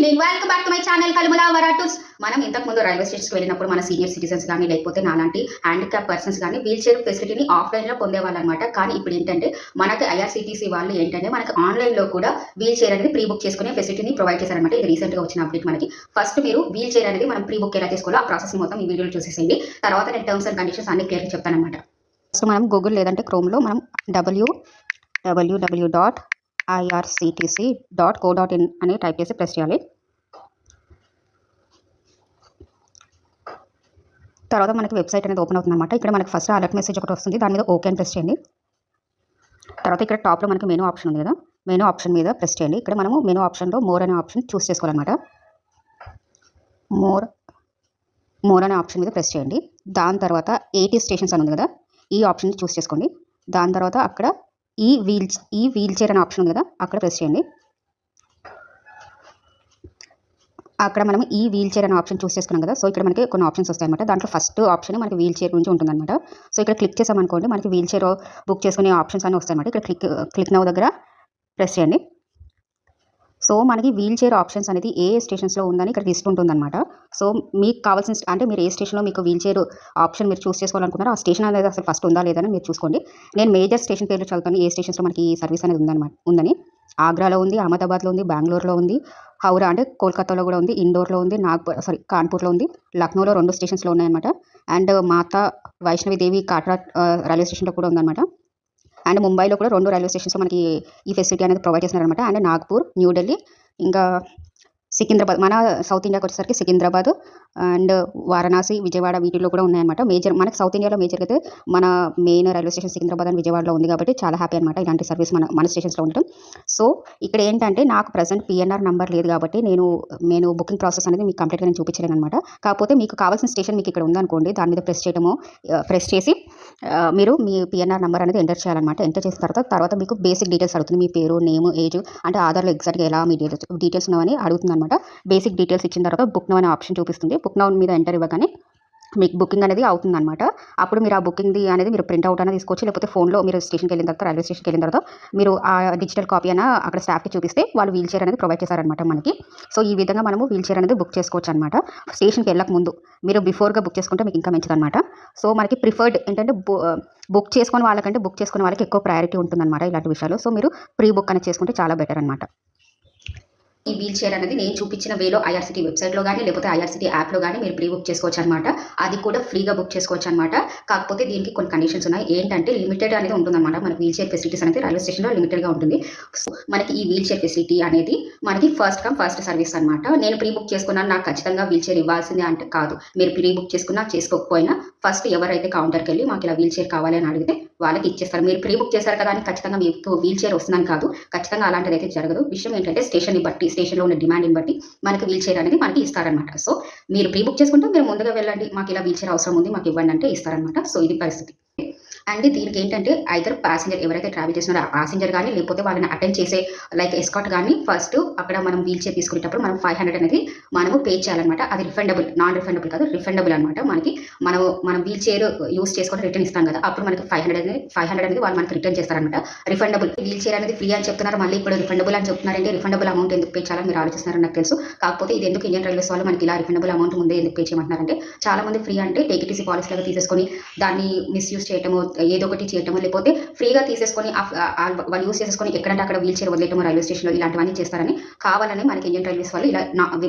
Evening welcome back to my channel కలుమల వరాటూస్ మనం ఇంతకు ముందు రైల్వే స్టేషన్కి వెళ్ళినప్పుడు మన సీనియర్ సిటిజన్స్ కానీ లేకపోతే నాలాంటి హ్యాండిక్యాప్ పర్సన్స్ కానీ వీల్ చైర్ ఫెసిలిటీని ఆఫ్లైన్లో పొందేవాళ్ళనమాట. కానీ ఇప్పుడు ఏంటంటే మనకి ఐఆర్సీటీసీ వాళ్ళు ఏంటంటే మనకి ఆన్లైన్లో కూడా వీల్ చైర్ అనేది ప్రీ బుక్ చేసుకునే ఫెసిలిటీని ప్రొవైడ్ చేశారనమాట ఇది రీసెంట్గా వచ్చిన అప్డేట్ మనకి. ఫస్ట్ మీరు వీల్ చైర్ అనేది మనం ప్రీ బుక్ ఎలా చేసుకోవాలో ఆ ప్రాసెస్ మొత్తం ఈ వీడియోలో చూసేసేయండి. తర్వాత నేను టర్మ్స్ అండ్ కండిషన్స్ అన్ని క్లియర్గా చెప్తానమాట సో మనం గూగుల్ లేదంటే క్రోమ్లో మనం W W W dot IRCTC dot co dot in అని టైప్ చేసి ప్రెస్ చేయాలి. తర్వాత మనకి వెబ్సైట్ అనేది ఓపెన్ అవుతుంది అనమాట ఇక్కడ మనకి ఫస్ట్ అలర్ట్ మెసేజ్ ఒకటి వస్తుంది. దాని మీద ఓకే అని ప్రెస్ చేయండి. తర్వాత ఇక్కడ టాప్లో మనకి మెనూ ఆప్షన్ ఉంది కదా. మెనూ ఆప్షన్ మీద ప్రెస్ చేయండి. ఇక్కడ మనము మెనూ ఆప్షన్లో మోర్ అనే ఆప్షన్ చూస్ చేసుకోవాలన్నమాట. మోర్ మోర్ అనే ఆప్షన్ మీద ప్రెస్ చేయండి. దాని తర్వాత ఎయిటీ స్టేషన్స్ అని ఉంది కదా. ఈ ఆప్షన్ చూస్ చేసుకోండి. దాని తర్వాత అక్కడ ఈ వీల్ ఈ వీల్ చైర్ అనే ఆప్షన్ ఉంది కదా అక్కడ ప్రెస్ చేయండి. అక్కడ మనం ఈ వీల్ చైర్ అనే ఆప్షన్ చూస్ చేసుకున్నాం కదా సో ఇక్కడ మనకి కొన్ని ఆప్షన్స్ వస్తాయన్నమాట. దాంట్లో ఫస్ట్ ఆప్షన్ మనకి వీల్ చైర్ గురించి ఉంటుందన్నమాట. సో ఇక్కడ క్లిక్ చేసామనుకోండి మనకి వీల్ చైర్ బుక్ చేసుకునే ఆప్షన్స్ అన్ని వస్తాయన్నమాట. ఇక్కడ క్లిక్ క్లిక్ నవ్వు దగ్గర ప్రెస్ చేయండి. సో మనకి వీల్ చైర్ ఆప్షన్స్ అనేది ఏ స్టేషన్స్లో ఉందని ఇక్కడ లిస్ట్ ఉంటుందన్నమాట. సో మీకు కావాల్సిన అంటే మీరు ఏ స్టేషన్లో మీకు వీల్ చైర్ ఆప్షన్ మీరు చూస్ చేసుకోవాలనుకున్నారో ఆ స్టేషన్ అనేది అసలు ఫస్ట్ ఉందా లేదని మీరు చూసుకోండి. నేను మేజర్ స్టేషన్ పేర్లు చదువుతాను. ఏ స్టేషన్స్లో మనకి ఈ సర్వీస్ అనేది ఉందన్నమాట ఉందని. ఆగ్రాలో ఉంది అహ్మదాబాద్లో ఉంది బెంగళూరులో ఉంది హౌరా అంటే కోల్కతాలో కూడా ఉంది ఇండోర్లో ఉంది నాగ్పూర్ సారీ కాన్పూర్లో ఉంది లక్నోలో రెండు స్టేషన్స్లో ఉన్నాయన్నమాట. అండ్ మాతా వైష్ణవిదేవి కాట్రా రైల్వే స్టేషన్లో కూడా ఉందన్నమాట. అండ్ ముంబైలో కూడా రెండు రైల్వే స్టేషన్స్ మనకి ఈ ఫెసిలిటీ అనేది ప్రొవైడ్ చేస్తున్నారనమాట అండ్ నాగ్పూర్ న్యూఢిల్లీ ఇంకా సికింద్రాబాద్ మన సౌత్ ఇండియాకి వచ్చేసరికి సికింద్రాబాద్ అండ్ వారణాసి విజయవాడ వీటిలో కూడా ఉన్నాయన్నమాట. మేజర్ మనకి సౌత్ ఇండియాలో మేజర్ అయితే మన main railway station Secunderabad and విజయవాడలో ఉంది కాబట్టి చాలా హ్యాపీ అనమాట ఇలాంటి సర్వీస్ మన మన స్టేషన్స్లో ఉండటం. సో ఇక్కడ ఏంటంటే నాకు ప్రజెంట్ పిఎన్ఆర్ నెంబర్ లేదు కాబట్టి నేను నేను బుకింగ్ ప్రాసెస్ అనేది మీకు కంప్లీట్గా నేను చూపించలేను అనమాట కాకపోతే మీకు కావాల్సిన స్టేషన్ మీకు ఇక్కడ ఉందనుకోండి దాని మీద ప్రెస్ చేయడము ప్రెస్ చేసి మీరు మీ పిఎన్ఆర్ నెంబర్ అనేది ఎంటర్ చేయాలన్నమాట. ఎంటర్ చేసిన తర్వాత తర్వాత మీకు బేసిక్ డీటెయిల్స్ అడుగుతుంది మీ పేరు నేమ్ ఏజ్ అంటే ఆధార్లో ఎగ్జాక్ట్గా ఎలా మీ డీటెయిల్స్ డీటెయిల్స్ ఉన్నామని అడుగుతుంది అనమాట బేసిక్ డీటెయిల్స్ ఇచ్చిన తర్వాత బుక్ నౌ అనే ఆప్షన్ చూపిస్తుంది. బుక్ నౌన్ మీద ఎంటర్ ఇవ్వగానే మీకు బుకింగ్ అనేది అవుతుంది అనమాట అప్పుడు మీరు ఆ బుకింగ్ది అనేది మీరు ప్రింట్ అవుట్ అనేది తీసుకోవచ్చు. లేకపోతే ఫోన్లో మీరు స్టేషన్కి వెళ్ళిన తర్వాత రైల్వే స్టేషన్కి వెళ్ళిన తర్వాత మీరు ఆ డిజిటల్ కాపీ అయినా అక్కడ స్టాఫ్కి చూపిస్తే వాళ్ళు వీల్ చైర్ అనేది ప్రొవైడ్ చేశారనమాట మనకి. సో ఈ విధంగా మనము వీల్ చైర్ అనేది బుక్ చేసుకోవచ్చు అనమాట స్టేషన్కి వెళ్ళక ముందు మీరు బిఫోర్గా బుక్ చేసుకుంటే మీకు ఇంకా మంచిది అనమాట సో మనకి ప్రిఫర్డ్ ఏంటంటే బుక్ చేసుకునే వాళ్ళకంటే బుక్ చేసుకున్న వాళ్ళకి ఎక్కువ ప్రయారిటీ ఉంటుందన్నమాట ఇలాంటి విషయాలు సో మీరు ప్రీ బుక్ అనేది చేసుకుంటే చాలా బెటర్ అనమాట ఈ వీల్ చైర్ అనేది నేను చూపించిన వేలో ఐఆర్సిటీ వెబ్సైట్లో కానీ లేకపోతే ఐఆర్సిటీ యాప్లో కానీ మీరు ప్రీ బుక్ చేసుకోవచ్చు అనమాట అది కూడా ఫ్రీగా బుక్ చేసుకోవచ్చు అనమాట కాకపోతే దీనికి కొన్ని కండిషన్స్ ఉన్నాయి. ఏంటంటే లిమిటెడ్ అనేది ఉంటుందన్నమాట. మన వీల్ చైర్ ఫెసిలిటీస్ అనేది రైల్వే స్టేషన్లో లిమిటెడ్గా ఉంటుంది. సో మనకి ఈ వీల్ చైర్ ఫెసిలిటీ అనేది మనకి ఫస్ట్ కమ్ ఫస్ట్ సర్వీస్ అనమాట నేను ప్రీ బుక్ చేసుకున్నాను. నాకు ఖచ్చితంగా వీల్ చైర్ ఇవ్వాల్సిందే అంటే కాదు. మీరు ప్రీ బుక్ చేసుకున్నా చేసుకోకపోయినా ఫస్ట్ ఎవరైతే కౌంటర్కి వెళ్ళి మాకు ఇలా వీల్ చైర్ కావాలి అని అడిగితే వాళ్ళకి ఇచ్చేస్తారు. మీరు ప్రీ బుక్ చేశారు కదా అని ఖచ్చితంగా మీకు వీల్ చైర్ వస్తుందని కాదు. ఖచ్చితంగా అలాంటిది అయితే జరగదు. విషయం ఏంటంటే స్టేషన్ని బట్టి స్టేషన్లో ఉన్న డిమాండ్ని బట్టి మనకి వీల్ చైర్ అనేది మనకి ఇస్తారనమాట సో మీరు ప్రీ బుక్ చేసుకుంటే మీరు ముందుగా వెళ్ళండి. మాకు ఇలా వీల్ చైర్ అవసరం ఉంది మాకు ఇవ్వండి అంటే ఇస్తారనమాట సో ఇది పరిస్థితి. అండ్ దీనికి ఏంటంటే ఐదర్ ప్యాసింజర్ ఎవరైతే ట్రావెల్ చేస్తున్నారో ఆ ప్యాసింజర్ కానీ లేకపోతే వాళ్ళని అటెండ్ చేసే లైక్ ఎస్కాట్ కానీ ఫస్ట్ అక్కడ మనం వీల్ చైర్ తీసుకునేటప్పుడు మనం ఫైవ్ హండ్రెడ్ అనేది మనము పే చేయాలన్నమాట. అది రిఫండబుల్ నాన్ రిఫండబుల్ కాదు రిఫండబుల్ అనమాట మనకి మనం మనం వీల్ చైర్ యూస్ చేసుకొని రిటర్న్ ఇస్తాం కదా అప్పుడు మనకి ఫైవ్ హండ్రెడ్ అనేది ఫైవ్ హండ్రెడ్ అనేది వాళ్ళు మనకి రిటర్న్ చేస్తారనమాట రిఫండబుల్ వీల్ చైర్ అనేది ఫ్రీ అని చెప్తున్నారు మళ్ళీ ఇప్పుడు రిఫండబుల్ అని చెప్తున్నారంటే రిఫండబుల్ అమౌంట్ ఎందుకు పే చేయాలని మీరు ఆలోచిస్తున్నారని నాకు తెలుసు. కాకపోతే ఇది ఎందుకు ఇండియన్ రైల్వేస్ వాళ్ళు మనకి ఇలా రిఫండబుల్ అమౌంట్ ముందే ఎందుకు పే చేయమంటున్నారంటే చాలా మంది ఫ్రీ అంటే టేకిటీసీ పాలసీ లాగా తీసేసుకొని దాన్ని మిస్యూజ్ చేయటము ఏదో ఒకటి చేయటము లేకపోతే ఫ్రీగా తీసేసుకొని వాళ్ళు యూస్ చేసుకొని ఎక్కడంటే అక్కడ వీల్ చైర్ వదిలేయటము రైల్వే స్టేషన్లో ఇలాంటివన్నీ చేస్తారని కావాలని మనకి ఇండియన్ రైల్వేస్ వాళ్ళు ఇలా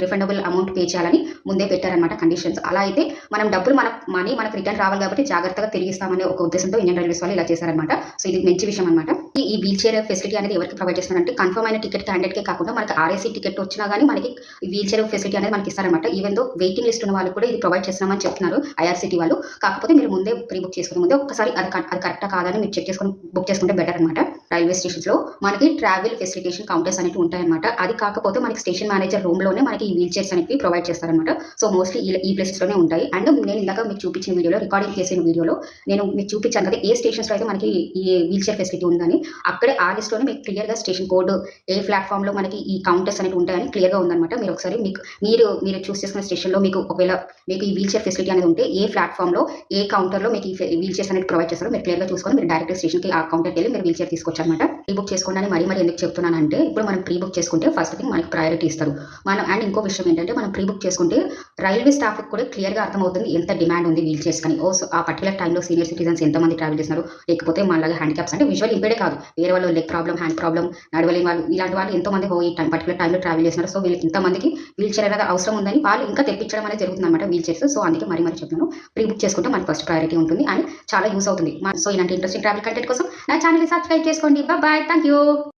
రిఫండబుల్ అమౌంట్ పే చేయాలని ముందే పెట్టారనమాట కండిషన్స్ అలా అయితే మనం డబ్బులు మన మనీ మనకు రిటర్న్ రావాలి కాబట్టి జాగ్రత్తగా తిరిగిస్తామనే ఒక ఉద్దేశంతో ఇండియన్ రైల్వేస్ వాళ్ళు ఇలా చేశారనమాట సో ఇది మంచి విషయం అనమాట ఈ వీల్ చైర్ ఫెసిలిటీ అనేది ఎవరికి ప్రొవైడ్ చేస్తారంటే కన్ఫర్మ్ అయిన టికెట్ క్యాండిడేట్కే కాకుండా మనకి ఆర్ఏసీ టికెట్ వచ్చినా కానీ మనకి వీల్ చైర్ ఫెసిలిటీ అనేది మనకి ఇస్తారనమాట ఈవెన్ దో వెయిటింగ్ లిస్ట్ ఉన్న వాళ్ళు కూడా ఇది ప్రొవైడ్ చేస్తున్నామని చెప్తున్నారు ఐఆర్సీటీ వాళ్ళు. కాకపోతే మీరు ముందే ప్రీ బుక్ చేసుకునే ముందే ఒకసారి అది అది కరెక్టా కాదని మీరు చెక్ చేసుకొని బుక్ చేసుకుంటే బెటర్ అనమాట రైల్వే స్టేషన్స్లో మనకి ట్రావెల్ ఫెసిలిటేషన్ కౌంటర్స్ అనేవి ఉంటాయన్నమాట. అది కాకపోతే మనకి స్టేషన్ మేనేజర్ రూమ్లోనే మనకి ఈ వీల్ చైర్స్ అనేవి ప్రొవైడ్ చేస్తారనమాట సో మోస్ట్లీ ఈ ప్లేసెస్లోనే ఉంటాయి. అండ్ నేను ఇందాక మీకు చూపించిన వీడియోలో రికార్డింగ్ చేసిన వీడియోలో నేను మీకు చూపించాను కదా ఏ స్టేషన్స్లో అయితే మనకి ఈ వీల్ చైర్ ఫెసిలిటీ ఉందని అక్కడే ఆ లిస్ట్లోనే మీకు క్లియర్గా స్టేషన్ కోడ్ ఏ ప్లాట్ఫామ్లో మనకి ఈ కౌంటర్స్ అనేవి ఉంటాయని క్లియర్గా ఉందన్నమాట. మీరు ఒకసారి మీకు మీరు మీరు చూస్ చేసుకున్న స్టేషన్లో మీకు ఒకవేళ మీకు ఈ వీల్ చైర్ ఫెసిలిటీ అనేది ఉంటే ఏ ప్లాట్ఫామ్లో ఏ కౌంటర్లో మీకు ఈ వీల్ చైర్స్ అనేది ప్రొవైడ్ చేస్తారో మీరు క్లియర్గా చూసుకొని మీరు డైరెక్ట్ స్టేషన్కి ఆ కౌంటర్కి వెళ్ళి మీరు వీల్ చైర్ తీసుకోవచ్చు చేసుకోవచ్చు అనమాట ప్రీ బుక్ చేసుకోండి అని మరీ మరీ ఎందుకు చెప్తున్నానంటే ఇప్పుడు మనం ప్రీ బుక్ చేసుకుంటే ఫస్ట్ థింగ్ మనకి ప్రయారిటీ ఇస్తారు. మనం అండ్ ఇంకో విషయం ఏంటంటే మనం ప్రీ బుక్ చేసుకుంటే రైల్వే స్టాఫ్కి కూడా క్లియర్గా అర్థమవుతుంది ఎంత డిమాండ్ ఉంది వీల్ చైర్స్ కానీ ఓ ఆ పర్టికులర్ టైంలో సీనియర్ సిటిజన్స్ ఎంతమంది ట్రావెల్ చేస్తున్నారు? లేకపోతే మనలాగా హ్యాండిక్యాప్స్ అంటే విజువల్ ఇంపేడే కాదు. వేరే వాళ్ళు లెగ్ ప్రాబ్లం హ్యాండ్ ప్రాబ్లం నడవలేని వాళ్ళు ఇలాంటి వాళ్ళు ఎంతో మంది ఓ ఈ టైం పర్టికులర్ టైంలో ట్రావెల్ చేస్తున్నారు. సో వీళ్ళకి ఇంతమందికి వీల్ చైర్ అనేది అవసరం ఉందని వాళ్ళు ఇంకా తెప్పించడం అనేది జరుగుతుంది అనమాట వీల్ చైర్స్. సో అందుకే మరీ మరీ చెప్తున్నాను. ప్రీ బుక్ చేసుకుంటే మనకి ఫస్ట్ ప్రయారిటీ ఉంటుంది అండ్ చాలా యూస్ అవుతుంది. సో ఇలాంటి ఇంట్రెస్టింగ్ ట్రావెల్ కంటెంట్ కోసం నా ఛానల్ సబ్స్క్రైబ్ చేసుకోండి. Bye thank you